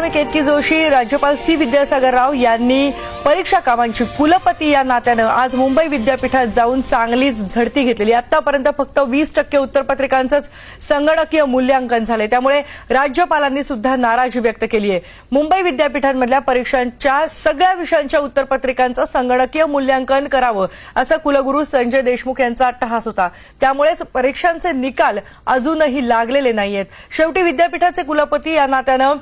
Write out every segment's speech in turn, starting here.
केतकी जोशी. राज्यपाल सी. विद्यासागर राव यांनी परीक्षा कामांची कुलपती या नात्यानं आज मुंबई विद्यापीठात जाऊन चांगलीच झडती घेतलेली. आतापर्यंत फक्त वीस टक्के उत्तरपत्रिकांचंच संगणकीय मूल्यांकन झालंय. त्यामुळे राज्यपालांनी सुद्धा नाराजी व्यक्त केली आहे. मुंबई विद्यापीठांमधल्या परीक्षांच्या सगळ्या विषयांच्या उत्तरपत्रिकांचं संगणकीय मूल्यांकन करावं असं कुलगुरू संजय देशमुख यांचा अट्टहास होता. त्यामुळेच परीक्षांचे निकाल अजूनही लागलेले नाहीयेत. शेवटी विद्यापीठाचे कुलपती या नात्यानं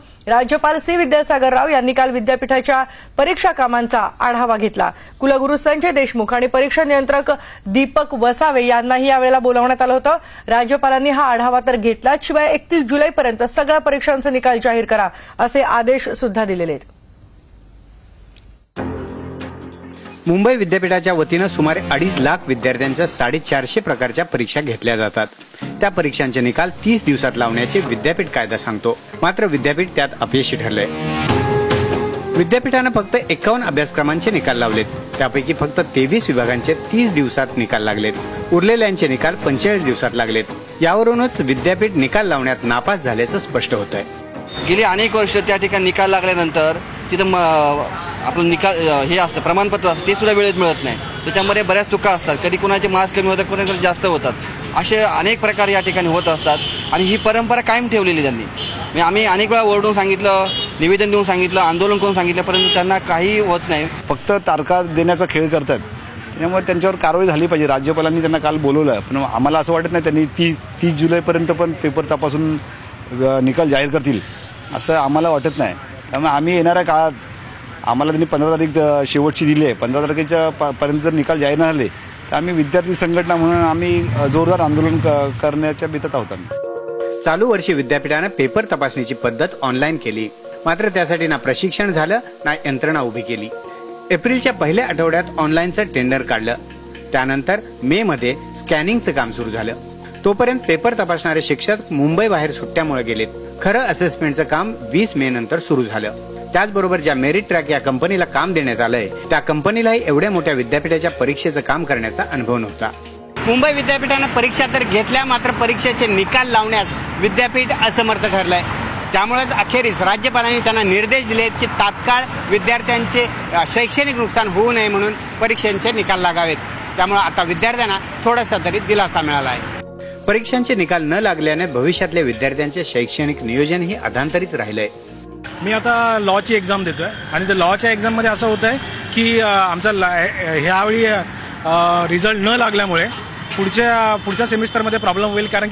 राज्यपाल सी विद्यासागर राव यांनी काल विद्यापीठाच्या परीक्षा कामांचा आढावा घेतला. कुलगुरू संजय देशमुख आणि परीक्षा नियंत्रक दीपक वसावे यांनाही यावेळेला बोलावण्यात आलं होतं. राज्यपालांनी हा आढावा तर घेतलाच शिवाय एकतीस जुलैपर्यंत सगळ्या परीक्षांचे निकाल जाहीर करा असे आदेश सुद्धा दिलेले आहेत. मुंबई विद्यापीठाच्या वतीनं सुमारे अडीच लाख विद्यार्थ्यांच्या साडेचारशे प्रकारच्या परीक्षा घेतल्या जातात. त्या परीक्षांचे निकाल तीस दिवसात लावण्याचे विद्यापीठ कायदा सांगतो. मात्र विद्यापीठ त्यात अपयशी ठरले विद्यापीठानं फक्त एकावन्न अभ्यासक्रमांचे निकाल लावलेत. त्यापैकी फक्त तेवीस विभागांचे तीस दिवसात निकाल लागलेत. उरलेल्यांचे निकाल पंचेचाळीस दिवसात लागलेत. यावरूनच विद्यापीठ निकाल लावण्यात नापास झाल्याचं स्पष्ट होत आहे गेली अनेक वर्ष त्या ठिकाणी निकाल लागल्यानंतर तिथं आपलं निकाल हे असतं प्रमाणपत्र असतं ते सुद्धा वेळेत मिळत नाही. त्याच्यामध्ये बऱ्याच चुका असतात. कधी कुणाचे मार्क्स कमी होतात कोणाकडे जास्त होतात. असे अनेक प्रकार या ठिकाणी होत असतात. आणि ही परंपरा कायम ठेवलेली त्यांनी. म्हणजे आम्ही अनेक वेळा ओरडून सांगितलं निवेदन देऊन सांगितलं आंदोलन करून सांगितलं परंतु त्यांना काही होत नाही. फक्त तारखा देण्याचा खेळ करतात. त्यामुळे त्यांच्यावर कारवाई झाली पाहिजे. राज्यपालांनी त्यांना काल बोलवलं. पण आम्हाला असं वाटत नाही त्यांनी ती तीस जुलैपर्यंत पण पेपर तपासून निकाल जाहीर करतील. असं आम्हाला वाटत नाही. त्यामुळे आम्ही येणाऱ्या काळात आम्हाला त्यांनी पंधरा तारीख शेवटची दिली आहे. पंधरा तारखेच्या प- पर्यंत जर निकाल जाहीर झाले तर आम्ही विद्यार्थी संघटना म्हणून आम्ही जोरदार आंदोलन क- करण्याच्या बेतात आहोत आम्ही. चालू वर्षी विद्यापीठानं पेपर तपासणीची पद्धत ऑनलाईन केली. मात्र त्यासाठी ना प्रशिक्षण झालं ना यंत्रणा उभी केली. एप्रिलच्या पहिल्या आठवड्यात ऑनलाईनचं टेंडर काढलं. त्यानंतर मे मध्ये स्कॅनिंगचं काम सुरू झालं. तोपर्यंत पेपर तपासणारे शिक्षक मुंबई बाहेर सुट्ट्यामुळे गेलेत. खरं असेसमेंटचं काम वीस मे नंतर सुरू झालं. त्याचबरोबर ज्या मेरिट ट्रॅक या कंपनीला काम देण्यात आलंय त्या कंपनीलाही एवढ्या मोठ्या विद्यापीठाच्या परीक्षेचं काम करण्याचा अनुभव नव्हता. मुंबई विद्यापीठानं परीक्षा तर घेतल्या मात्र परीक्षेचे निकाल लावण्यास विद्यापीठ असमर्थ ठरलंय. त्यामुळेच अखेरीस राज्यपालांनी त्यांना निर्देश दिलेत की तात्काळ विद्यार्थ्यांचे शैक्षणिक नुकसान होऊ नये म्हणून परीक्षांचे निकाल लागावेत. त्यामुळे आता विद्यार्थ्यांना थोडासा तरी दिलासा मिळाला आहे. परीक्षांचे निकाल न लागल्याने भविष्यातल्या विद्यार्थ्यांचे शैक्षणिक नियोजनही अधांतरीच राहिलंय. मी आता लॉची एक्झाम देतो आहे आणि त्या लॉच्या एक्झाममध्ये असं होतं आहे की आमचा ला- ह्यावेळी रिझल्ट न लागल्यामुळे पुढच्या पुढच्या सेमिस्टरमध्ये प्रॉब्लेम होईल कारण